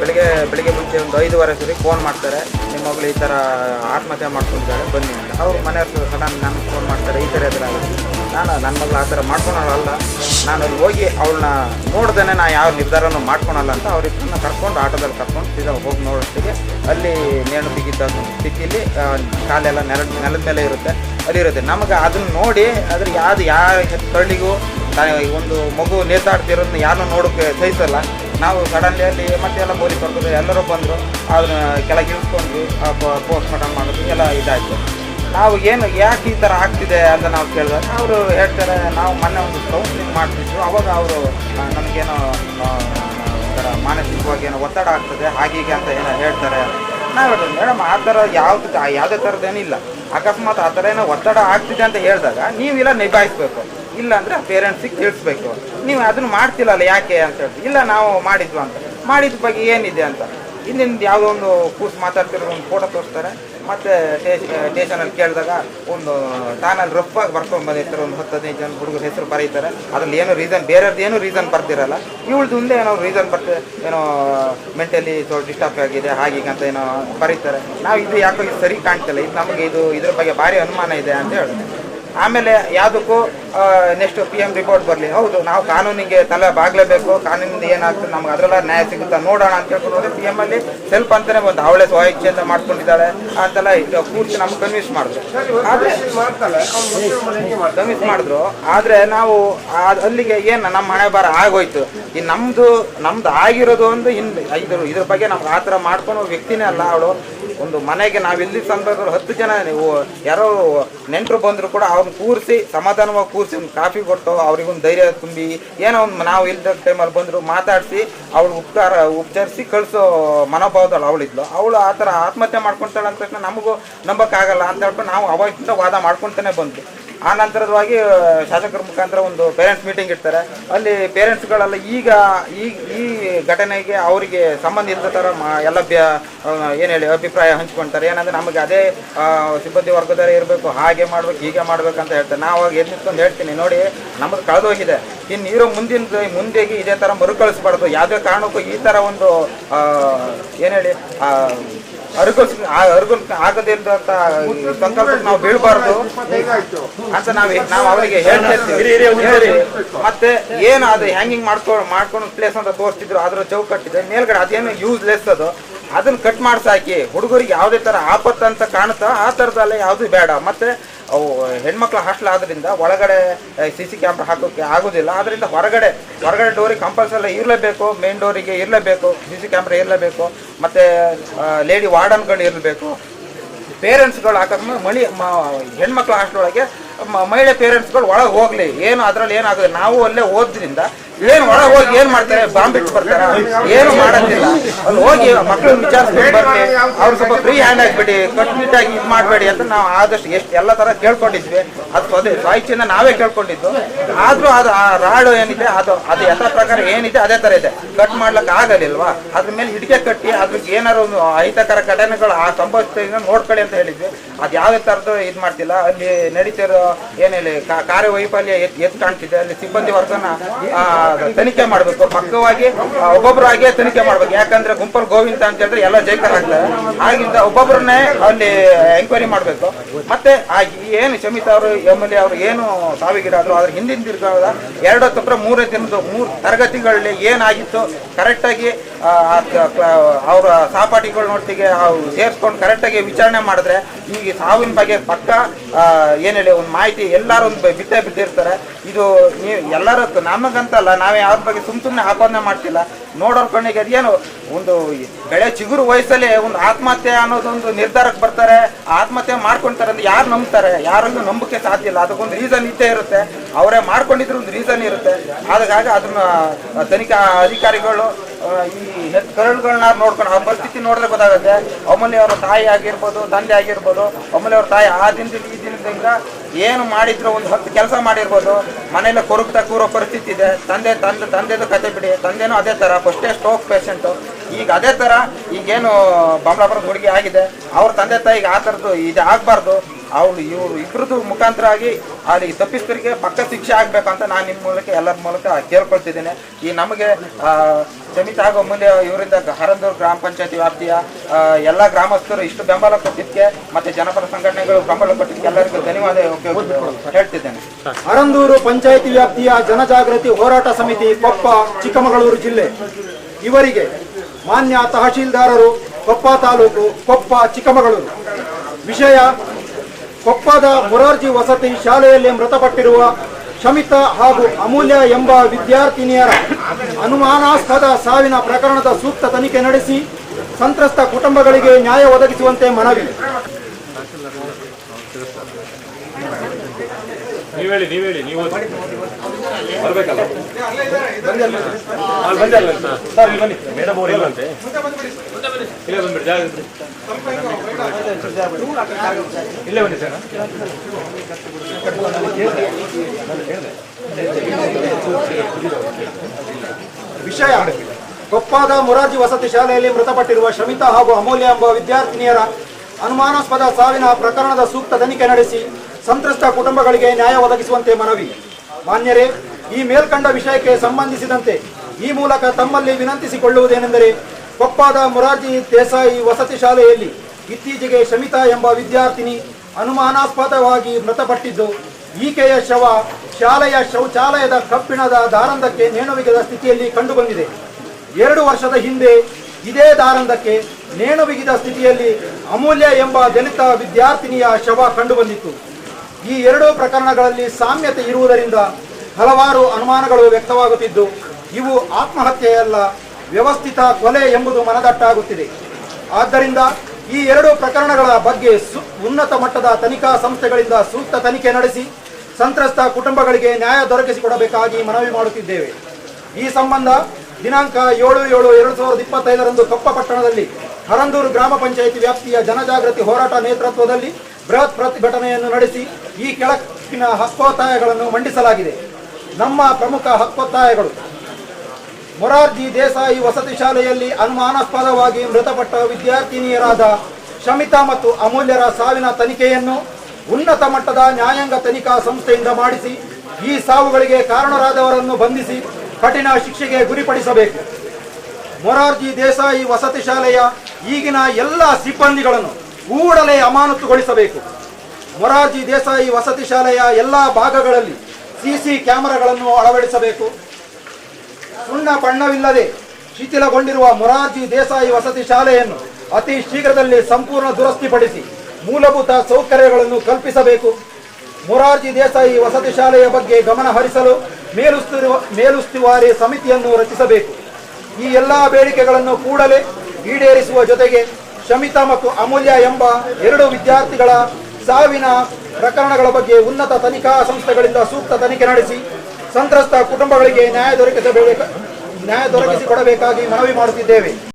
ಬೆಳಿಗ್ಗೆ ಬೆಳಿಗ್ಗೆ ಮುಂಚೆ ಒಂದು ಐದುವರೆ ಸರಿ ಫೋನ್ ಮಾಡ್ತಾರೆ. ನಿಮ್ಮ ಮಗಳು ಈ ಥರ ಆತ್ಮಹತ್ಯೆ ಮಾಡ್ಕೊಂಡಿದ್ದಾರೆ ಬನ್ನಿ ಅಂತ. ಅವ್ರು ಮನೆಯವ್ರು ಸಡನ್ ನನಗೆ ಫೋನ್ ಮಾಡ್ತಾರೆ, ಈ ಥರ ಎದುರಾಗುತ್ತೆ ನಾನು ನನ್ನ ಮಗಳು ಆ ಥರ ಮಾಡ್ಕೊಳಲ್ಲ ನಾನು ಅಲ್ಲಿ ಹೋಗಿ ಅವಳನ್ನ ನೋಡ್ದೇ ನಾನು ಯಾವ ನಿರ್ಧಾರನೂ ಮಾಡ್ಕೊಳಲ್ಲ ಅಂತ ಅವ್ರಿಬ್ಬರನ್ನ ಕರ್ಕೊಂಡು, ಆಟೋದಲ್ಲಿ ಕರ್ಕೊಂಡು ಸೀದಾ ಹೋಗಿ ನೋಡೋಷ್ಟಿಗೆ ಅಲ್ಲಿ ನೇಣು ಬಿಗಿದ್ದ ಸ್ಥಿತಿಯಲ್ಲಿ ಕಾಲೆಲ್ಲ ನೆಲ, ನೆಲದ ಮೇಲೆ ಇರುತ್ತೆ. ಅಲ್ಲಿ ಇರುತ್ತೆ. ನಮಗೆ ಅದನ್ನು ನೋಡಿ, ಅದ್ರ ಯಾವ್ದು ಯಾವ ಕಳ್ಳಿಗೂ ಒಂದು ಮಗು ನೇತಾಡ್ತಿರೋದನ್ನ ಯಾರನ್ನೂ ನೋಡೋಕೆ ಸಹಿಸಲ್ಲ. ನಾವು ಸಡನ್ಲಿ ಅಲ್ಲಿ ಮತ್ತೆ ಎಲ್ಲ ಪೊಲೀಸ್ ಬರ್ತದೆ ಎಲ್ಲರೂ ಬಂದರು. ಅದನ್ನ ಕೆಳಗೆ ಇಳಿಸ್ಕೊಂಡ್ವಿ ಪೋಸ್ಟ್ ಮಾರ್ಟಮ್ ಮಾಡೋದು ಎಲ್ಲ ಇದಾಯಿತು. ನಾವು ಏನು ಯಾಕೆ ಈ ಥರ ಆಗ್ತಿದೆ ಅಂತ ನಾವು ಕೇಳಿದಾಗ ಅವರು ಹೇಳ್ತಾರೆ, ನಾವು ಮೊನ್ನೆ ಒಂದು ಕೌನ್ಸಿಲಿಂಗ್ ಮಾಡ್ತಿದ್ರು ಅವಾಗ ಅವರು ನಮಗೇನೋ ಒಂಥರ ಮಾನಸಿಕವಾಗಿ ಏನೋ ಒತ್ತಡ ಆಗ್ತದೆ, ಹಾಗೀಗೆ ಹೀಗೆ ಅಂತ ಏನೋ ಹೇಳ್ತಾರೆ. ನಾವು ಹೇಳ್ತೀವಿ ಮೇಡಮ್, ಆ ಥರ ಯಾವ್ದು ಯಾವುದೇ ಥರದ್ದೇನಿಲ್ಲ ಅಕಸ್ಮಾತ್ ಆ ಥರ ಏನೋ ಒತ್ತಡ ಆಗ್ತಿದೆ ಅಂತ ಹೇಳಿದಾಗ ನೀವಿಲ್ಲ ನಿಭಾಯಿಸ್ಬೇಕು. ಇಲ್ಲ ಅಂದರೆ ಪೇರೆಂಟ್ಸಿಗೆ ತಿಳಿಸ್ಬೇಕು ನೀವು ಅದನ್ನು ಮಾಡ್ತಿಲ್ಲಲ್ಲ ಯಾಕೆ ಅಂತ ಹೇಳ್ತೀವಿ ಇಲ್ಲ ನಾವು ಮಾಡಿದ್ವು ಅಂತ. ಮಾಡಿದ ಬಗ್ಗೆ ಏನಿದೆ ಅಂತ. ಇನ್ನಿಂದ ಯಾವುದೋ ಒಂದು ಕೂಸ್ ಮಾತಾಡ್ತಿರೋ ಒಂದು ಫೋಟೋ ತೋರಿಸ್ತಾರೆ. ಮತ್ತೆ ಸ್ಟೇಷನಲ್ಲಿ ಕೇಳಿದಾಗ ಒಂದು ತಾನಲ್ಲಿ ರಫಾಗಿ ಬರ್ಕೊಂಡು ಬಂದಿರ್ತಾರೆ. ಒಂದು ಹತ್ತು ಹದಿನೈದು ಜನ ಹುಡುಗರ ಹೆಸರು ಬರೀತಾರೆ. ಅದ್ರಲ್ಲಿ ಏನೋ ರೀಸನ್ ಬೇರೆಯವ್ರದ್ದು ಏನೂ ರೀಸನ್ ಬರ್ತಿರಲ್ಲ ಇವಳ್ದು ಮುಂದೆ ಏನೋ ರೀಸನ್ ಬರ್ತೆ, ಏನೋ ಮೆಂಟಲಿ ಸ್ವಲ್ಪ ಡಿಸ್ಟರ್ಬ್ ಆಗಿದೆ ಹಾಗೆ ಅಂತ ಏನೋ ಬರೀತಾರೆ. ನಾವು ಇದು ಯಾಕೋ ಸರಿ ಕಾಣ್ತಿಲ್ಲ. ಇದು ನಮಗೆ ಇದು ಇದ್ರ ಬಗ್ಗೆ ಭಾರಿ ಅನುಮಾನ ಇದೆ ಅಂತ ಹೇಳಿದೆ ಆಮೇಲೆ ಯಾವುದಕ್ಕೂ ನೆಕ್ಸ್ಟ್ ಪಿ ಎಂ ರಿಪೋರ್ಟ್ ಬರಲಿ. ಹೌದು, ನಾವು ಕಾನೂನಿಗೆ ತಲೆ ಬಾಗ್ಲೇಬೇಕು. ಕಾನೂನಿಂದ ಏನಾಗ್ತದೆ ನಮ್ಗೆ ಅದರಲ್ಲ ನ್ಯಾಯ ಸಿಗುತ್ತಾ ನೋಡೋಣ ಅಂತ ಹೇಳ್ಕೊಂಡು ಪಿ ಎಂ ಅಲ್ಲಿ ಸ್ವಲ್ಪ ಅಂತಾನೆ ಒಂದು ಅವಳೆ ಸ್ವಇಚ್ಛೆಯಿಂದ ಮಾಡ್ಕೊಂಡಿದ್ದಾಳೆ ಅಂತೆಲ್ಲ ಪೂರ್ತಿ ನಮ್ಗೆ ಕನ್ವಿನ್ಸ್ ಮಾಡಿದ್ರು. ಆದರೆ ಕನ್ವಿನ್ಸ್ ಮಾಡಿದ್ರು. ಆದರೆ ನಾವು ಅಲ್ಲಿಗೆ ಏನು ನಮ್ಮ ಹಣೆ ಬಾರ ಆಗೋಯ್ತು. ಈ ನಮ್ಮದು ನಮ್ದು ಆಗಿರೋದು ಒಂದು ಹಿಂದೆ ಇದ್ರ ಇದ್ರ ಬಗ್ಗೆ ನಮ್ಗೆ ಆ ಥರ ಮಾಡ್ಕೊಳೋ ವ್ಯಕ್ತಿನೇ ಅಲ್ಲ ಅವಳು. ಒಂದು ಮನೆಗೆ ನಾವು ಇಲ್ಲಿ ಸಂದರ್ಭದಲ್ಲಿ ಹತ್ತು ಜನ ನೀವು ಯಾರೋ ನೆಂಟರು ಬಂದರೂ ಕೂಡ ಅವ್ರನ್ನ ಕೂರಿಸಿ, ಸಮಾಧಾನವಾಗಿ ಕೂರಿಸಿ ಒಂದು ಕಾಫಿ ಕೊಟ್ಟು ಅವ್ರಿಗೊಂದು ಧೈರ್ಯ ತುಂಬಿ, ಏನೋ ಒಂದು ನಾವು ಇಲ್ದ ಟೈಮಲ್ಲಿ ಬಂದರು ಮಾತಾಡಿಸಿ, ಅವಳು ಉಪಕಾರ, ಉಪಚರಿಸಿ ಕಳಿಸೋ ಮನೋಭಾವದಲ್ಲಿ ಅವಳಿದ್ಲು ಅವಳು ಆ ಥರ ಆತ್ಮಹತ್ಯೆ ಮಾಡ್ಕೊತಾಳೆ ಅಂತ ತಕ್ಷಣ ನಮಗೂ ನಂಬಕ್ಕಾಗಲ್ಲ ಅಂತ ಹೇಳ್ಕೊಂಡು ನಾವು ಅವಾಗಿಂದ ವಾದ ಮಾಡ್ಕೊತಾನೆ ಬಂದ್ವಿ. ಆ ನಂತರದವಾಗಿ ಶಾಸಕರ ಮುಖಾಂತರ ಒಂದು ಪೇರೆಂಟ್ಸ್ ಮೀಟಿಂಗ್ ಇಡ್ತಾರೆ. ಅಲ್ಲಿ ಪೇರೆಂಟ್ಸ್ಗಳೆಲ್ಲ ಈಗ, ಈ ಈ ಘಟನೆಗೆ ಅವರಿಗೆ ಸಂಬಂಧ ಇಲ್ಲದ ಥರ ಎಲ್ಲ ಏನು ಹೇಳಿ, ಅಭಿಪ್ರಾಯ ಹಂಚ್ಕೊಳ್ತಾರೆ ಏನಂದ್ರೆ ನಮಗೆ ಅದೇ ಸಿಬ್ಬಂದಿ ವರ್ಗದವರೇ ಇರಬೇಕು, ಹಾಗೆ ಮಾಡ್ಬೇಕು, ಹೀಗೆ ಮಾಡ್ಬೇಕು ಅಂತ ಹೇಳ್ತಾರೆ. ನಾವು ಅವಾಗ ಎದ್ದು ನಿಂತ್ಕೊಂಡು ಹೇಳ್ತೀನಿ, ನೋಡಿ ನಮ್ಮದು ಕಳೆದೋಗಿದೆ. ಇನ್ನು ಇರೋ ಮುಂದಿನ ಮುಂದೆಗೆ ಇದೇ ಥರ ಮರುಕಳಿಸ್ಬಾರ್ದು. ಯಾವುದೇ ಕಾರಣಕ್ಕೂ ಈ ಥರ ಒಂದು ಏನು ಹೇಳಿ ಅರ್ಗಸ್ ಅರ್ಗಲ್ ಆಗದೇ ಸಂಕಲ್ಪಕ್ಕೆ ನಾವು ಬೀಳ್ಬಾರ್ದು ಅಂತ ನಾವ್ ನಾವು ಅವರಿಗೆ ಹೇಳ್ತಾ ಇರ್ತೀವಿ. ಮತ್ತೆ ಏನು ಅದು ಹ್ಯಾಂಗಿಂಗ್ ಮಾಡ್ಕೊಂಡು ಮಾಡ್ಕೊಂಡು ಪ್ಲೇಸ್ ಅಂತ ತೋರಿಸ್ತಿದ್ರು ಅದ್ರ ಚೌಕಟ್ಟಿದೆ ಮೇಲ್ಗಡೆ ಅದೇನು ಯೂಸ್ಲೆಸ್ ಅದು. ಅದನ್ನ ಕಟ್ ಮಾಡ್ಸಾಕಿ ಹುಡುಗರಿಗೆ ಯಾವುದೇ ತರ ಆಪತ್ತು ಅಂತ ಕಾಣುತ್ತಾ ಆ ಥರದಲ್ಲ ಯಾವುದು ಬೇಡ. ಮತ್ತೆ ಅವು ಹೆಣ್ಮಕ್ಳು ಹಾಸ್ಟೆಲ್ ಆದ್ರಿಂದ ಒಳಗಡೆ ಸಿ ಸಿ ಕ್ಯಾಮ್ರಾ ಹಾಕೋಕ್ಕೆ ಆಗೋದಿಲ್ಲ. ಆದ್ರಿಂದ ಹೊರಗಡೆ ಹೊರಗಡೆ ಡೋರಿಗೆ ಕಂಪಲ್ಸರಿ ಇರಲೇಬೇಕು ಮೇನ್ ಡೋರಿಗೆ ಇರಲೇಬೇಕು ಸಿ ಸಿ ಕ್ಯಾಮ್ರಾ ಇರಲೇಬೇಕು, ಮತ್ತು ಲೇಡಿ ವಾರ್ಡನ್ಗಳು ಇರಲೇಬೇಕು. ಪೇರೆಂಟ್ಸ್ಗಳು ಹಾಕೋದ್ರೆ ಮಳಿ, ಮ- ಹೆಣ್ಮಕ್ಳ ಹಾಸ್ಟೆಲ್ ಒಳಗೆ ಮಹಿಳೆ ಪೇರೆಂಟ್ಸ್ಗಳು ಒಳಗೆ ಹೋಗಲಿ. ಏನು ಅದರಲ್ಲಿ ಏನಾಗುತ್ತೆ ನಾವು ಅಲ್ಲೇ ಓದ್ರಿಂದ ಏನು ಒಳಗೆ ಹೋಗಿ ಏನ್ ಮಾಡ್ತಾರೆ? ಬಾಂಬ್ ಇಟ್ಟು ಬರ್ತಾರ? ಏನು ಮಾಡೋದಿಲ್ಲ ಅಲ್ಲಿ ಹೋಗಿ ಮಕ್ಕಳು ವಿಚಾರಿಸ್ಕೊಂಡು ಬರ್ತೀವಿ ಅವ್ರು ಸ್ವಲ್ಪ ಫ್ರೀ ಹ್ಯಾಂಡ್ ಆಗಿಬಿಡಿ. ಕಟ್ಟುನಿಟ್ಟಾಗಿ ಇದು ಮಾಡಬೇಡಿ ಅಂತ ನಾವು ಆದಷ್ಟು ಎಷ್ಟು ಎಲ್ಲ ತರ ಕೇಳ್ಕೊಂಡಿದ್ವಿ. ಅದು ಅದೇ ಸ್ವಾಯಿಚಿಂದ ನಾವೇ ಕೇಳ್ಕೊಂಡಿದ್ದು. ಆದರೂ ಅದು ಆ ರಾಡು ಏನಿದೆ, ಅದು ಅದು ಎಲ್ಲ ಪ್ರಕಾರ ಏನಿದೆ, ಅದೇ ತರ ಇದೆ. ಕಟ್ ಮಾಡ್ಲಿಕ್ಕೆ ಆಗಲಿಲ್ವಾ? ಅದ್ರ ಮೇಲೆ ಹಿಡಿಕೆ ಕಟ್ಟಿ ಅದ್ರಿಗೆ ಏನಾರು ಒಂದು ಅಹಿತಕರ ಘಟನೆಗಳು ಆ ಸಂಭವಿಸ್ತಾ ನೋಡ್ಕೊಳ್ಳಿ ಅಂತ ಹೇಳಿದ್ವಿ. ಅದು ಯಾವ್ದೇ ತರದ್ದು ಇದು ಮಾಡ್ತಿಲ್ಲ. ಅಲ್ಲಿ ನಡೀತಿರೋ ಏನು ಕಾರ್ಯ ಕಾ- ಕಾರ್ಯವೈಫಲ್ಯ ಎತ್ ಎತ್ ಕಾಣ್ತಿದೆ. ಅಲ್ಲಿ ಸಿಬ್ಬಂದಿ ವರ್ಗನ ತನಿಖೆ ಮಾಡಬೇಕು. ಪಕ್ಕವಾಗಿ ಒಬ್ಬೊಬ್ಬರಾಗೆ ತನಿಖೆ ಮಾಡ್ಬೇಕು. ಯಾಕಂದ್ರೆ ಗುಂಪಲ್ ಗೋವಿಂದ ಅಂತ ಹೇಳಿದ್ರೆ ಎಲ್ಲ ಜೈಕರ್ ಆಗ್ತಾರೆ. ಆಗಿಂದ ಒಬ್ಬೊಬ್ಬರನ್ನೇ ಅಲ್ಲಿ ಎಂಕ್ವೈರಿ ಮಾಡಬೇಕು. ಮತ್ತೆ, ಆ, ಏನು ಶಮಿತಾ ಅವರು, ಎಂ ಎಲ್ ಎ ಅವರು ಏನು ಸಾವಿಗೀಡಾದ್ರು ಅದ್ರ ಹಿಂದಿನ ದಿನಗಳ ಎರಡು ಹತ್ರ ಮೂರನೇ ದಿನದ ಮೂರು ತರಗತಿಗಳಲ್ಲಿ ಏನಾಗಿತ್ತು, ಕರೆಕ್ಟಾಗಿ ಅವರ ಸಹಪಾಠಿಗಳನ್ನೊಟ್ಟಿಗೆ ಸೇರಿಸ್ಕೊಂಡು ಕರೆಕ್ಟಾಗಿ ವಿಚಾರಣೆ ಮಾಡಿದ್ರೆ ಈಗ ಸಾವಿನ ಬಗ್ಗೆ ಪಕ್ಕ ಏನೇಳಿ ಒಂದು ಮಾಹಿತಿ ಎಲ್ಲರೂ ಒಂದು ಬಿಟ್ಟೇ ಬಿದ್ದಿರ್ತಾರೆ. ಇದು ನೀವು ಎಲ್ಲರೂ ನಮಗಂತಲ್ಲ ನಾವೇ ಯಾವ್ದ್ರ ಬಗ್ಗೆ ಸುಮ್ ಸುಮ್ಮನೆ ಹಾಕೋದನ್ನೇ ಮಾಡ್ತಿಲ್ಲ. ನೋಡೋರ್ ಕಣ್ಣಿಗೆ ಅದೇನು ಒಂದು ಬೆಳೆ ಚಿಗುರು ವಯಸ್ಸಲ್ಲಿ ಒಂದು ಆತ್ಮಹತ್ಯೆ ಅನ್ನೋದೊಂದು ನಿರ್ಧಾರಕ್ಕೆ ಬರ್ತಾರೆ, ಆತ್ಮಹತ್ಯೆ ಮಾಡ್ಕೊಳ್ತಾರೆ ಅಂದ್ರೆ ಯಾರು ನಂಬ್ತಾರೆ? ಯಾರಲ್ಲೂ ನಂಬಕ್ಕೆ ಸಾಧ್ಯ ಇಲ್ಲ. ಅದಕ್ಕೊಂದು ರೀಸನ್ ಇದ್ದೇ ಇರುತ್ತೆ. ಅವರೇ ಮಾಡ್ಕೊಂಡಿದ್ರು ಒಂದು ರೀಸನ್ ಇರುತ್ತೆ. ಹಾಗಾಗಿ ಅದನ್ನ ತನಿಖಾ ಅಧಿಕಾರಿಗಳು ಈ ಕರಳುಗಳನ್ನ ನೋಡ್ಕೊಂಡು, ಆ ಪರಿಸ್ಥಿತಿ ನೋಡಿದ್ರೆ ಗೊತ್ತಾಗುತ್ತೆ. ಅಮೂಲ್ಯ ಅವರ ತಾಯಿ ಆಗಿರ್ಬೋದು, ತಂದೆ ಆಗಿರ್ಬೋದು, ಅಮೂಲ್ಯ ಅವ್ರ ತಾಯಿ ಆ ದಿನದಿಂದ ಈ ಏನು ಮಾಡಿದ್ರು ಒಂದು ಹತ್ತು ಕೆಲಸ ಮಾಡಿರ್ಬೋದು. ಮನೇಲಿ ಕೊರಗ್ತಾ ಕೂರೋ ಪರಿಸ್ಥಿತಿ ಇದೆ. ತಂದೆ ತಂದೆ, ತಂದೆದು ಕತೆ ಬಿಡಿ. ತಂದೆನೂ ಅದೇ ಥರ ಫಸ್ಟೇ ಸ್ಟೋಕ್ ಪೇಷಂಟು ಈಗ ಅದೇ ಥರ ಈಗೇನು ಬಮಲಾಪುರದ ಹುಡುಗಿ ಆಗಿದೆ. ಅವ್ರ ತಂದೆ ತಾಯಿಗೆ ಆ ಥರದ್ದು ಇದು ಆಗಬಾರ್ದು. ಅವ್ರು ಇವರು ಇಬ್ಬರದ್ದು ಮುಖಾಂತರ ಆಗಿ ಅಲ್ಲಿ ತಪ್ಪಿಸ್ತರಿಗೆ ಪಕ್ಕ ಶಿಕ್ಷೆ ಆಗ್ಬೇಕಂತ ನಾನು ನಿಮ್ಮ ಮೂಲಕ ಎಲ್ಲರ ಮೂಲಕ ಕೇಳ್ಕೊಳ್ತಿದ್ದೇನೆ. ಈ ನಮಗೆ ಸಮಿತಿ ಆಗೋ ಮುಂದೆ ಇವರಿಂದ ಹರಂದೂರು ಗ್ರಾಮ ಪಂಚಾಯತಿ ವ್ಯಾಪ್ತಿಯ ಎಲ್ಲ ಗ್ರಾಮಸ್ಥರು ಇಷ್ಟು ಬೆಂಬಲ ಕೊಟ್ಟಿದ್ದಕ್ಕೆ ಮತ್ತೆ ಜನಪರ ಸಂಘಟನೆಗಳು ಬೆಂಬಲ ಕೊಟ್ಟಿದ್ದಕ್ಕೆ ಎಲ್ಲರಿಗೂ ಧನ್ಯವಾದ ಹೇಳ್ತಿದ್ದೇನೆ. ಹರಂದೂರು ಪಂಚಾಯತಿ ವ್ಯಾಪ್ತಿಯ ಜನಜಾಗೃತಿ ಹೋರಾಟ ಸಮಿತಿ ಕೊಪ್ಪ, ಚಿಕ್ಕಮಗಳೂರು ಜಿಲ್ಲೆ. ಇವರಿಗೆ ಮಾನ್ಯ ತಹಶೀಲ್ದಾರರು ಕೊಪ್ಪ ತಾಲೂಕು ಕೊಪ್ಪ ಚಿಕ್ಕಮಗಳೂರು. ವಿಷಯ ಕೊಪ್ಪದ ಮೊರಾರ್ಜಿ ವಸತಿ ಶಾಲೆಯಲ್ಲಿ ಮೃತಪಟ್ಟಿರುವ ಶಮಿತಾ ಹಾಗೂ ಅಮೂಲ್ಯ ಎಂಬ ವಿದ್ಯಾರ್ಥಿನಿಯರ ಅನುಮಾನಾಸ್ಪದ ಸಾವಿನ ಪ್ರಕರಣದ ಸೂಕ್ತ ತನಿಖೆ ನಡೆಸಿ ಸಂತ್ರಸ್ತ ಕುಟುಂಬಗಳಿಗೆ ನ್ಯಾಯ ಒದಗಿಸುವಂತೆ ಮನವಿ. ನೀವ್ ಇಲ್ಲೇ ಬನ್ನಿ ಸರ್. ವಿಷಯ, ಕೊಪ್ಪದ ಮೊರಾರ್ಜಿ ವಸತಿ ಶಾಲೆಯಲ್ಲಿ ಮೃತಪಟ್ಟಿರುವ ಶಮಿತಾ ಹಾಗೂ ಅಮೂಲ್ಯ ಎಂಬ ವಿದ್ಯಾರ್ಥಿನಿಯರ ಅನುಮಾನಾಸ್ಪದ ಸಾವಿನ ಪ್ರಕರಣದ ಸೂಕ್ತ ತನಿಖೆ ನಡೆಸಿ ಸಂತ್ರಸ್ತ ಕುಟುಂಬಗಳಿಗೆ ನ್ಯಾಯ ಒದಗಿಸುವಂತೆ ಮನವಿ. ಮಾನ್ಯರೇ, ಈ ಮೇಲ್ಕಂಡ ವಿಷಯಕ್ಕೆ ಸಂಬಂಧಿಸಿದಂತೆ ಈ ಮೂಲಕ ತಮ್ಮಲ್ಲಿ ವಿನಂತಿಸಿಕೊಳ್ಳುವುದೇನೆಂದರೆ ಕೊಪ್ಪದ ಮೊರಾರ್ಜಿ ದೇಸಾಯಿ ವಸತಿ ಶಾಲೆಯಲ್ಲಿ ಇತ್ತೀಚೆಗೆ ಶಮಿತಾ ಎಂಬ ವಿದ್ಯಾರ್ಥಿನಿ ಅನುಮಾನಾಸ್ಪದವಾಗಿ ಮೃತಪಟ್ಟಿದ್ದು, ಈಕೆಯ ಶವ ಶಾಲೆಯ ಶೌಚಾಲಯದ ಕಬ್ಬಿಣದ ದಾರಂದಕ್ಕೆ ನೇಣುಬಿಗಿದ ಸ್ಥಿತಿಯಲ್ಲಿ ಕಂಡುಬಂದಿದೆ. ಎರಡು ವರ್ಷದ ಹಿಂದೆ ಇದೇ ದಾರಂದಕ್ಕೆ ನೇಣುವಿಗಿದ ಸ್ಥಿತಿಯಲ್ಲಿ ಅಮೂಲ್ಯ ಎಂಬ ದಲಿತ ವಿದ್ಯಾರ್ಥಿನಿಯ ಶವ ಕಂಡುಬಂದಿತ್ತು. ಈ ಎರಡೂ ಪ್ರಕರಣಗಳಲ್ಲಿ ಸಾಮ್ಯತೆ ಇರುವುದರಿಂದ ಹಲವಾರು ಅನುಮಾನಗಳು ವ್ಯಕ್ತವಾಗುತ್ತಿದ್ದು, ಇವು ಆತ್ಮಹತ್ಯೆಯಲ್ಲ ವ್ಯವಸ್ಥಿತ ಕೊಲೆ ಎಂಬುದು ಮನದಟ್ಟಾಗುತ್ತಿದೆ. ಆದ್ದರಿಂದ ಈ ಎರಡು ಪ್ರಕರಣಗಳ ಬಗ್ಗೆ ಉನ್ನತ ಮಟ್ಟದ ತನಿಖಾ ಸಂಸ್ಥೆಗಳಿಂದ ಸೂಕ್ತ ತನಿಖೆ ನಡೆಸಿ ಸಂತ್ರಸ್ತ ಕುಟುಂಬಗಳಿಗೆ ನ್ಯಾಯ ದೊರಕಿಸಿಕೊಡಬೇಕಾಗಿ ಮನವಿ ಮಾಡುತ್ತಿದ್ದೇವೆ. ಈ ಸಂಬಂಧ ದಿನಾಂಕ ಏಳು ಏಳು ಎರಡು ಸಾವಿರದ ಇಪ್ಪತ್ತೈದರಂದು ಕೊಪ್ಪ ಪಟ್ಟಣದಲ್ಲಿ ಹರಂದೂರು ಗ್ರಾಮ ಪಂಚಾಯಿತಿ ವ್ಯಾಪ್ತಿಯ ಜನಜಾಗೃತಿ ಹೋರಾಟ ನೇತೃತ್ವದಲ್ಲಿ ಬೃಹತ್ ಪ್ರತಿಭಟನೆಯನ್ನು ನಡೆಸಿ ಈ ಕೆಳಕಿನ ಹಕ್ಕೊತ್ತಾಯಗಳನ್ನು ಮಂಡಿಸಲಾಗಿದೆ. ನಮ್ಮ ಪ್ರಮುಖ ಹಕ್ಕೊತ್ತಾಯಗಳು ಮೊರಾರ್ಜಿ ದೇಸಾಯಿ ವಸತಿ ಶಾಲೆಯಲ್ಲಿ ಅನುಮಾನಾಸ್ಪದವಾಗಿ ಮೃತಪಟ್ಟ ವಿದ್ಯಾರ್ಥಿನಿಯರಾದ ಶಮಿತಾ ಮತ್ತು ಅಮೂಲ್ಯರ ಸಾವಿನ ತನಿಖೆಯನ್ನು ಉನ್ನತ ಮಟ್ಟದ ನ್ಯಾಯಾಂಗ ತನಿಖಾ ಸಂಸ್ಥೆಯಿಂದ ಮಾಡಿಸಿ, ಈ ಸಾವುಗಳಿಗೆ ಕಾರಣರಾದವರನ್ನು ಬಂಧಿಸಿ ಕಠಿಣ ಶಿಕ್ಷೆಗೆ ಗುರಿಪಡಿಸಬೇಕು. ಮೊರಾರ್ಜಿ ದೇಸಾಯಿ ವಸತಿ ಶಾಲೆಯ ಈಗಿನ ಎಲ್ಲ ಸಿಬ್ಬಂದಿಗಳನ್ನು ಕೂಡಲೇ ಅಮಾನತುಗೊಳಿಸಬೇಕು. ಮೊರಾರ್ಜಿ ದೇಸಾಯಿ ವಸತಿ ಶಾಲೆಯ ಎಲ್ಲ ಭಾಗಗಳಲ್ಲಿ ಸಿಸಿ ಕ್ಯಾಮೆರಾಗಳನ್ನು ಅಳವಡಿಸಬೇಕು. ಸುಣ್ಣ ಬಣ್ಣವಿಲ್ಲದೆ ಶಿಥಿಲಗೊಂಡಿರುವ ಮೊರಾರ್ಜಿ ದೇಸಾಯಿ ವಸತಿ ಶಾಲೆಯನ್ನು ಅತಿ ಶೀಘ್ರದಲ್ಲಿ ಸಂಪೂರ್ಣ ದುರಸ್ತಿಪಡಿಸಿ ಮೂಲಭೂತ ಸೌಕರ್ಯಗಳನ್ನು ಕಲ್ಪಿಸಬೇಕು. ಮೊರಾರ್ಜಿ ದೇಸಾಯಿ ವಸತಿ ಶಾಲೆಯ ಬಗ್ಗೆ ಗಮನ ಹರಿಸಲು ಮೇಲುಸ್ತುವ ಮೇಲುಸ್ತುವಾರಿ ಸಮಿತಿಯನ್ನು ರಚಿಸಬೇಕು. ಈ ಎಲ್ಲ ಬೇಡಿಕೆಗಳನ್ನು ಕೂಡಲೇ ಈಡೇರಿಸುವ ಜೊತೆಗೆ ಶಮಿತಾ ಮತ್ತು ಅಮೂಲ್ಯ ಎಂಬ ಎರಡು ವಿದ್ಯಾರ್ಥಿಗಳ ಸಾವಿನ ಪ್ರಕರಣಗಳ ಬಗ್ಗೆ ಉನ್ನತ ತನಿಖಾ ಸಂಸ್ಥೆಗಳಿಂದ ಸೂಕ್ತ ತನಿಖೆ ನಡೆಸಿ ಸಂತ್ರಸ್ತ ಕುಟುಂಬಗಳಿಗೆ ನ್ಯಾಯ ದೊರಕಿಸಬೇಕು ನ್ಯಾಯ ದೊರಕಿಸಿಕೊಡಬೇಕಾಗಿ ಮನವಿ ಮಾಡುತ್ತಿದ್ದೇವೆ.